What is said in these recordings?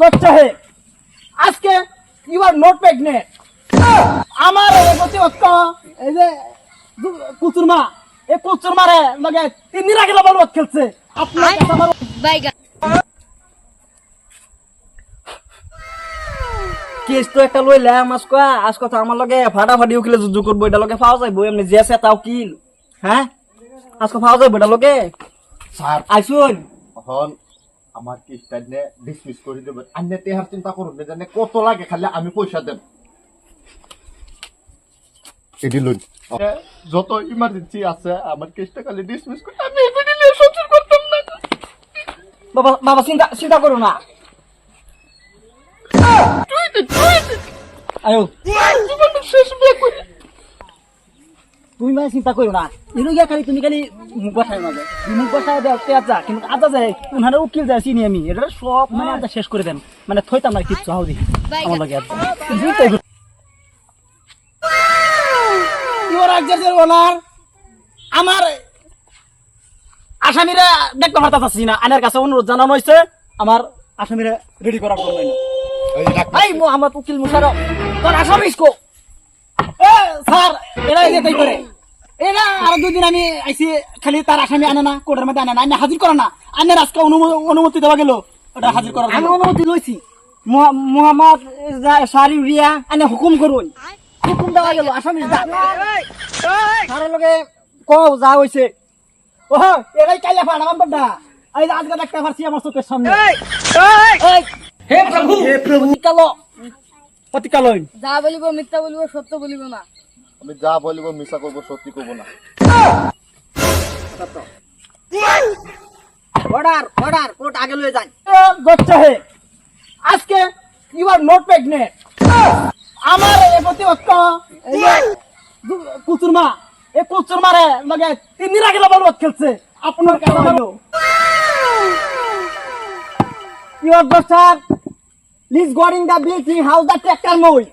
গচ্ছা হে। আজকে you are not pregnant আমার এই যে কুচুরমা এই কুচুরমারে লগে তিন দিন আগে মত খেলছে। আপনার কেস তো একটা লইলাম আজকে আজ কথা আমার লগে ফাটাফাটি উকিলে যুদ্ধ করব এটা লগে পাওয়া যাইবো এমনি যে আছে তাও কিল। হ্যাঁ? আজকে পাওয়া যাইবো এটা লগে। স্যার। আইসুন। এখন আমার কেসটা নিয়ে ডিসমিস করে দেবেন আন্য তেহার চিন্তা করুন না জানে কত লাগে খালি আমি পয়সা দেব। এটি লইন যত ইমার্জেন্সি আছে আমার কেসটা খালি ডিসমিস করে আমি এমনি সহ্য করতাম না। বাবা বাবা চিন্তা চিন্তা করো না। আয়ো। শেষ বিয়ে তুমি মানে চিন্তা করো না। এর গিয়া খালি তুমি খালি মুখ বসাই মাঝে মুখ দেও তে আচ্ছা কিন্তু আদা যায় উনারে উকিল যায় চিনি আমি এটা সব মানে আদা শেষ করে দেন মানে থইতাম না কিচ্ছু হাউদি আমার লাগে আদা। ইউর ওনার আমার আসামিরা দেখতে পারতা চাচ্ছি না আইনের কাছে অনুরোধ জানানো হয়েছে আমার আসামিরা রেডি করার জন্য এই মোহাম্মদ উকিল মুশারফ তোর আসামিস কো? স্যার এরা এই তাই করে এরা আর দুদিন আমি আইসি খালি তার আসামি আনে না কোর্টের মধ্যে আনে না আমি হাজির করে না আনের আজকে অনুমতি দেওয়া গেল ওটা হাজির করার আমি অনুমতি লইছি মোহাম্মদ সারি রিয়া আনে হুকুম করুন হুকুম দেওয়া গেল আসামি তার লগে কও যা হইছে ও এরাই কাইলা ফাড়া বান্দা এই আজকে দেখতে পারছি আমার চোখের সামনে হে প্রভু হে প্রভু কালো অতি কালো যা বলিব মিথ্যা বলিব সত্য বলিব না। আমি যা বলব মিশা করব সত্যি করব না। অর্ডার অর্ডার কোর্ট আগে লয়ে যান গচ্ছা হে আজকে ইউ আর নট প্রেগনেন্ট। আমার এই প্রতিপক্ষ এই যে দু- কুচুরমা এই কুচুরমারে লগে তিন দিন আগে লবণ খেলছে। আপনার কাছে হলো you are doctor please going the building house the tractor মই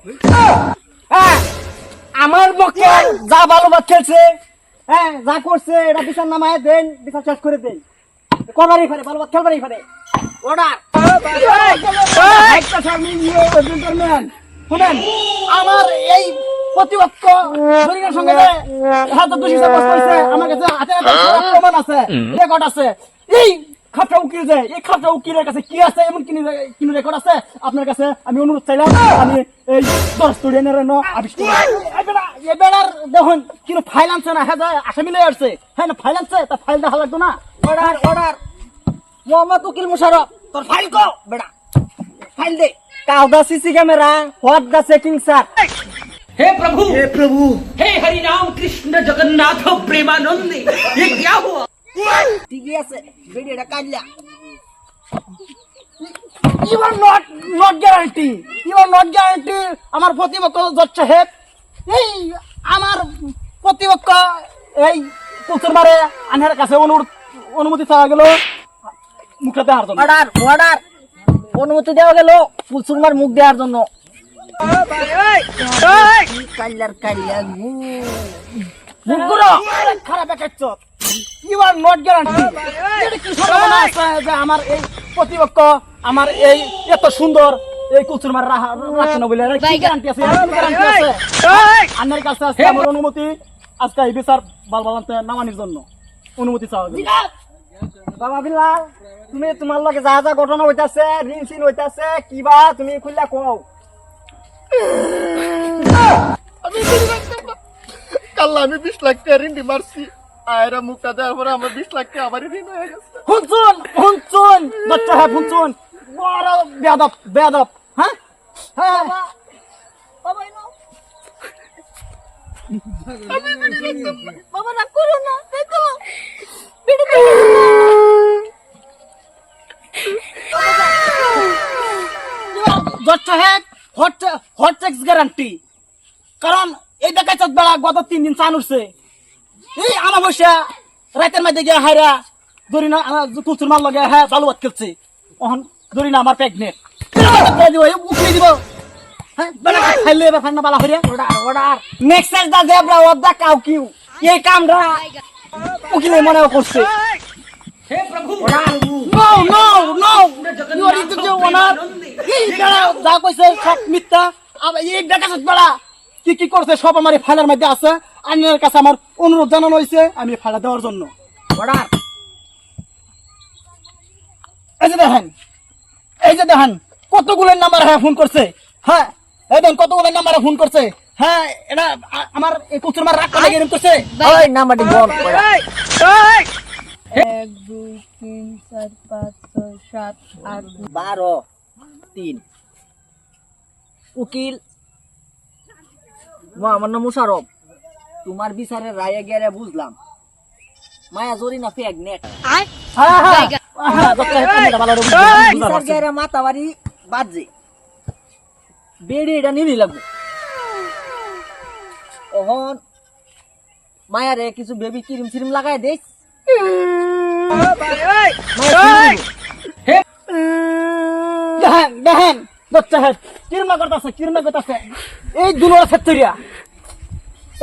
আমার পক্ষে যা ভালো বাদ খেলছে হ্যাঁ যা করছে, এটা বিচার নামায় দেন বিচার শেষ করে দেন। করবারই পারে ভালো বাদ খেলবারই পারে অর্ডার শুনেন আমার এই প্রতিপক্ষ শরীরের সঙ্গে আছে রেকর্ড আছে। এই খাপটা উকিল যে এই খাপটা উকিলের কাছে কি আছে এমন কিনি কিনি রেকর্ড আছে আপনার কাছে আমি অনুরোধ চাইলাম আমি এই দশ স্টুডেন্টের জন্য আবিষ্কার করব। এই বেটা, এই বেটার দেখুন কিন্তু ফাইল আনছে না হ্যাঁ যায় আসামি লয়ে আসছে হ্যাঁ না ফাইল আনছে তা ফাইল দেখা লাগতো না অর্ডার অর্ডার মোহাম্মদ উকিল মুশারফ তোর ফাইল কো বেটা file they cow the CC camera what the checking sir हे प्रभु हे प्रभु हे हरि राम कृष्ण जगन्नाथ प्रेमानंद ये क्या हुआ ঠিকই আছে ভিডিওটা Katla you are not not guarantee you are not guarantee আমার প্রতিপক্ষ জজ সাহেব এই আমার প্রতিপক্ষ এই আনহার কাছে অনুরোধ অনুমতি চাওয়া গেল মুখটা দেওয়ার জন্য অর্ডার অর্ডার অনুমতি দেওয়া গেল কুচুরমার মুখ দেওয়ার জন্য কাল্লার মুখগুলো খারাপ দেখাচ্ছ ইউ আর নট গ্যারান্টি কি সম্ভাবনা আছে যে আমার এই প্রতিপক্ষ আমার এই এত সুন্দর এই কুচুর মার রাখছে না বলে? কি গ্যারান্টি আছে? গ্যারান্টি আছে? আন্নার কাছে আছে আমার অনুমতি আজকে এই বিচার বালবালান্তে নামানির জন্য অনুমতি চাওয়া বাবা বিল্লাল তুমি তোমার লগে যা যা ঘটনা হইতাছে ঋণ সিন হইতাছে কিবা তুমি খুললা কও? কাল্লা আমি বিশ লাখ টাকা ঋণ মারছি। আয়রা মুখটা দেওয়ার পরে আমার বিশ লাখ টাকা আমার ঋণ হয়ে গেছে। হুনচুন হুনচুন বাচ্চা হ্যাঁ হুনচুন বড় বেয়াদব বেয়াদব হ্যাঁ? হ্যাঁ। বাবা না করো না দেখো বাচ্চা হট হট ট্যাক্স গ্যারান্টি। কারণ এই দেখাচ্ছ বেড়া গত তিন দিন চান উঠছে। এই আনা রাতের মধ্যে গিয়ে হাইরা দড়ি না তুলতুর মাল লাগে হ্যাঁ চালু বাদ খেলছে। অহন দড়ি না আমার প্রেগনেন্ট উঠে দিব হ্যাঁ, খাইলে এবার দা কাউ কিউ। উকিলে মনে করছে। মিথ্যা। কি কি করছে সব আমার ফাইলের মধ্যে আছে। আইনের কাছে আমার অনুরোধ জানানো হয়েছে আমি ফাইলটা দেওয়ার জন্য। অর্ডার এই যে দেখেন এই যে দেখেন কতগুলো নাম্বার হ্যাঁ ফোন করছে। হ্যাঁ এই দেখেন কতগুলো নাম্বারে ফোন করছে। হ্যাঁ এটা আমার এই কুচুর মার রাগ করে এরকম করছে ওই নাম্বারটি বল এক দুই তিন চার পাঁচ ছয় সাত আট বারো তিন। উকিল। মো আমার নাম মুশারফ। তোমার বিচারের রায়ে গেলে বুঝলাম মায়া জরি না ফেক নেট হ্যাঁ হ্যাঁ হ্যাঁ, বিচার গেলে মাতাবাড়ি বাজে বেড়ে এটা নিবি লাগবে ওহন মায়ারে কিছু বেবি ক্রিম সিরিম লাগাই দেখ দেখেন দেখেন কিরমা করতেছে কিরমা করতেছে এই দুনোর ফ্যাক্টরিয়া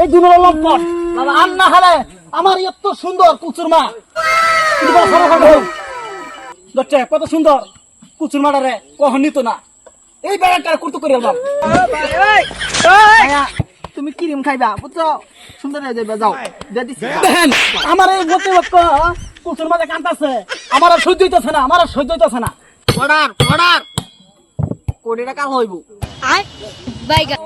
এই দুনোর লম্পট বাবা আর না হলে আমার এত সুন্দর কুচুর মা। দত্ত কত সুন্দর কুচুর মাটারে কখন নিত না। এই বেড়াটা কুর্তু করে এলাম তুমি ক্রিম খাইবা বুঝছ? সুন্দর হয়ে যাবে যাও। দেখেন আমার এই গতি লক্ষ কুচুর মাঝে কান্তাছে আমার আর সহ্য হইতেছে না আমার আর সহ্য হইতেছে না। Order order. কোটি টাকা হইব। বাইগা।